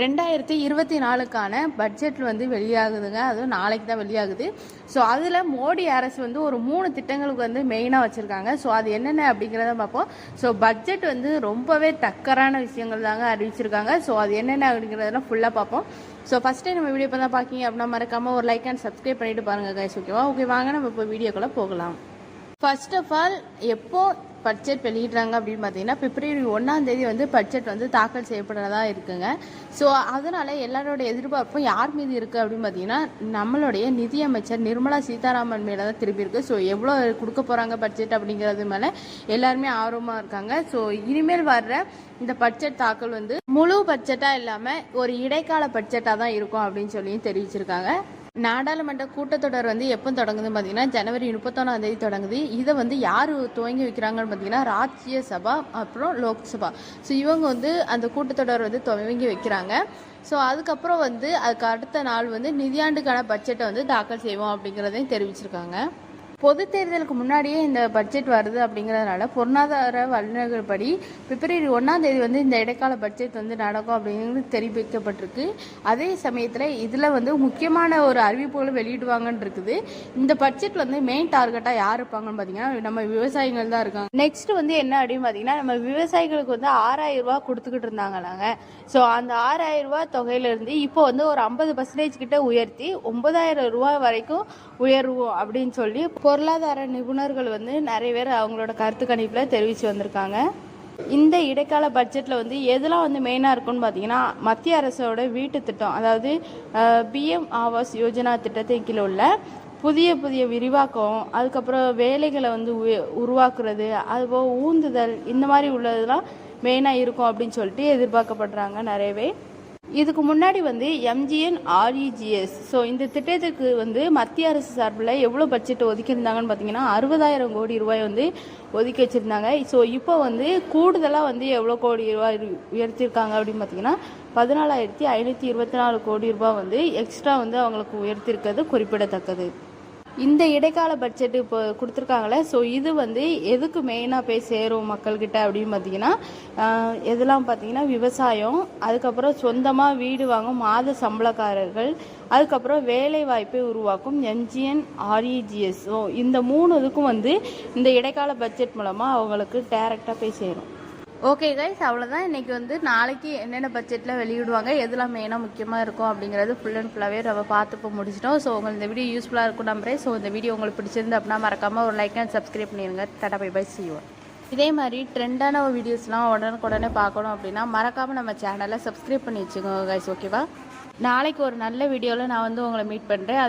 ரெண்டாயிரத்தி இருபத்தி நாலுக்கான பட்ஜெட் வந்து வெளியாகுதுங்க. அதுவும் நாளைக்கு தான் வெளியாகுது. ஸோ அதில் மோடி அரசு வந்து ஒரு மூணு திட்டங்களுக்கு வந்து மெயினாக வச்சுருக்காங்க. ஸோ அது என்னென்ன அப்படிங்கிறத பார்ப்போம். ஸோ பட்ஜெட் வந்து ரொம்பவே தக்கரான விஷயங்கள் தாங்க அறிவிச்சிருக்காங்க. ஸோ அது என்னென்ன அப்படிங்கிறதெல்லாம் ஃபுல்லாக பார்ப்போம். ஸோ ஃபஸ்ட்டே நம்ம வீடியோ இப்போ தான் பார்க்கிங்க அப்படின்னா மறக்காமல் ஒரு லைக் அண்ட் சப்ஸ்கிரைப் பண்ணிட்டு பாருங்கள் கைஸ் ஓகேவா ஓகே வாங்க நம்ம இப்போ வீடியோக்குள்ளே போகலாம். ஃபர்ஸ்ட் ஆஃப் ஆல் எப்போ பட்ஜெட் வெளியிடுறாங்க அப்படின்னு பார்த்தீங்கன்னா பிப்ரவரி ஒன்றாம் தேதி வந்து பட்ஜெட் வந்து தாக்கல் செய்யப்படுறதா இருக்குங்க. ஸோ அதனால எல்லாரோட எதிர்பார்ப்பும் யார் மீது இருக்குது அப்படின்னு பார்த்தீங்கன்னா நம்மளுடைய நிதியமைச்சர் நிர்மலா சீதாராமன் மேலே தான் திருப்பி இருக்கு. ஸோ எவ்வளோ கொடுக்க போகிறாங்க பட்ஜெட் அப்படிங்கிறது மேலே எல்லாருமே ஆர்வமாக இருக்காங்க. ஸோ இனிமேல் வர்ற இந்த பட்ஜெட் தாக்கல் வந்து முழு பட்ஜெட்டாக இல்லாமல் ஒரு இடைக்கால பட்ஜெட்டாக தான் இருக்கும் அப்படின்னு சொல்லியும் தெரிவிச்சிருக்காங்க. நாடாளுமன்ற கூட்டத்தொடர் வந்து எப்போ தொடங்குது பார்த்தீங்கன்னா ஜனவரி முப்பத்தொன்னாம் தேதி தொடங்குது. இதை வந்து யார் துவங்கி வைக்கிறாங்கன்னு பார்த்தீங்கன்னா ராஜ்யசபா அப்புறம் லோக்சபா. ஸோ இவங்க வந்து அந்த கூட்டத்தொடர் வந்து துவங்கி வைக்கிறாங்க. ஸோ அதுக்கப்புறம் வந்து அதுக்கு அடுத்த நாள் வந்து நிதியாண்டுக்கான பட்ஜெட்டை வந்து தாக்கல் செய்வோம் அப்படிங்கிறதையும் தெரிவிச்சிருக்காங்க. பொது தேர்தலுக்கு முன்னாடியே இந்த பட்ஜெட் வருது அப்படிங்கிறதுனால பொருளாதார வல்லுநர்கள் படி பிப்ரவரி ஒன்றாம் தேதி வந்து இந்த இடைக்கால பட்ஜெட் வந்து நடக்கும் அப்படிங்கிறது தெரிவிக்கப்பட்டிருக்கு. அதே சமயத்தில் இதில் வந்து முக்கியமான ஒரு அறிவிப்புகளும் வெளியிடுவாங்கன்னு இருக்குது. இந்த பட்ஜெட்டில் வந்து மெயின் டார்கெட்டாக யார் இருப்பாங்கன்னு பார்த்தீங்கன்னா நம்ம விவசாயிகள் தான் இருக்காங்க. நெக்ஸ்ட் வந்து என்ன அப்படின்னு பார்த்தீங்கன்னா நம்ம விவசாயிகளுக்கு வந்து ஆறாயிரம் ரூபா கொடுத்துக்கிட்டு இருந்தாங்களாங்க. ஸோ அந்த ஆறாயிரம் ரூபா தொகையிலிருந்து இப்போ வந்து ஒரு ஐம்பது பர்சன்டேஜ் கிட்ட உயர்த்தி ஒன்பதாயிரம் ரூபாய் வரைக்கும் உயர்வோம் அப்படின்னு சொல்லி பொருளாதார நிபுணர்கள் வந்து நிறைய பேர் அவங்களோட கருத்து கணிப்பில் தெரிவித்து வந்திருக்காங்க. இந்த இடைக்கால பட்ஜெட்டில் வந்து எதெல்லாம் வந்து மெயினாக இருக்கும்னு பார்த்தீங்கன்னா மத்திய அரசோட வீட்டு திட்டம் அதாவது பிஎம் ஆவாஸ் யோஜனா திட்டத்தின் கீழே உள்ள புதிய புதிய விரிவாக்கம் அதுக்கப்புறம் வேலைகளை வந்து உருவாக்குறது அதுபோக ஊந்துதல் இந்த மாதிரி உள்ளதெல்லாம் மெயினாக இருக்கும் அப்படின்னு சொல்லிட்டு எதிர்பார்க்கப்படுறாங்க நிறையவே இதுக்கு முன்னாடி வந்து எம்ஜிஎன் ஆர்இஜிஎஸ் ஸோ இந்த திட்டத்துக்கு வந்து மத்திய அரசு சார்பில் எவ்வளோ பட்ஜெட் ஒதுக்கியிருந்தாங்கன்னு பார்த்தீங்கன்னா அறுபதாயிரம் கோடி ரூபாய் வந்து ஒதுக்கி வச்சுருந்தாங்க. ஸோ இப்போ வந்து கூடுதலாக வந்து எவ்வளோ கோடி ரூபாய் உ- உயர்த்தியிருக்காங்க அப்படின்னு பார்த்தீங்கன்னா பதினாலாயிரத்தி ஐநூற்றி இருபத்தி நாலு கோடி ரூபாய் வந்து எக்ஸ்ட்ரா வந்து அவங்களுக்கு உயர்த்தியிருக்கிறது குறிப்பிடத்தக்கது. இந்த இடைக்கால பட்ஜெட் இப்போ கொடுத்துருக்காங்களே ஸோ இது வந்து எதுக்கு மெயினாக போய் சேரும் மக்கள்கிட்ட அப்படின்னு பார்த்தீங்கன்னா எதெல்லாம் பார்த்தீங்கன்னா விவசாயம் அதுக்கப்புறம் சொந்தமாக வீடு வாங்கும் மாத சம்பளக்காரர்கள் அதுக்கப்புறம் வேலை வாய்ப்பை உருவாக்கும் எம்ஜிஎன் ஆர்இஜிஎஸ் ஸோ இந்த மூணு இதுக்கும் வந்து இந்த இடைக்கால பட்ஜெட் மூலமாக அவங்களுக்கு டேரெக்டாக போய் சேரும். ஓகே கைஸ் அவ்வளோதான் இன்றைக்கி வந்து நாளைக்கு என்னென்ன பட்ஜெட்டில் வெளியிடுவாங்க எதெல்லாம் மெயினாக முக்கியமாக இருக்கும் அப்படிங்கிறது ஃபுல் அண்ட் ஃபுல்லாகவே நம்ம பார்த்து இப்போ முடிச்சிட்டோம். ஸோ உங்களுக்கு இந்த வீடியோ யூஸ்ஃபுல்லாக இருக்கும் நம்புறேன். ஸோ இந்த வீடியோ உங்களுக்கு பிடிச்சிருந்து அப்படின்னா மறக்காமல் ஒரு லைக் அண்ட் சப்ஸ்கிரைப் பண்ணிடுங்க டாடா பை பை செய்வோம் இதே மாதிரி ட்ரெண்டான வீடியோஸ்லாம் உடனுக்குடனே பார்க்கணும் அப்படின்னா மறக்காமல் நம்ம சேனலை சப்ஸ்கிரைப் பண்ணி வச்சுக்கோங்க கைஸ் ஓகேவா நாளைக்கு ஒரு நல்ல வீடியோவில் நான் வந்து உங்களை மீட் பண்ணுறேன்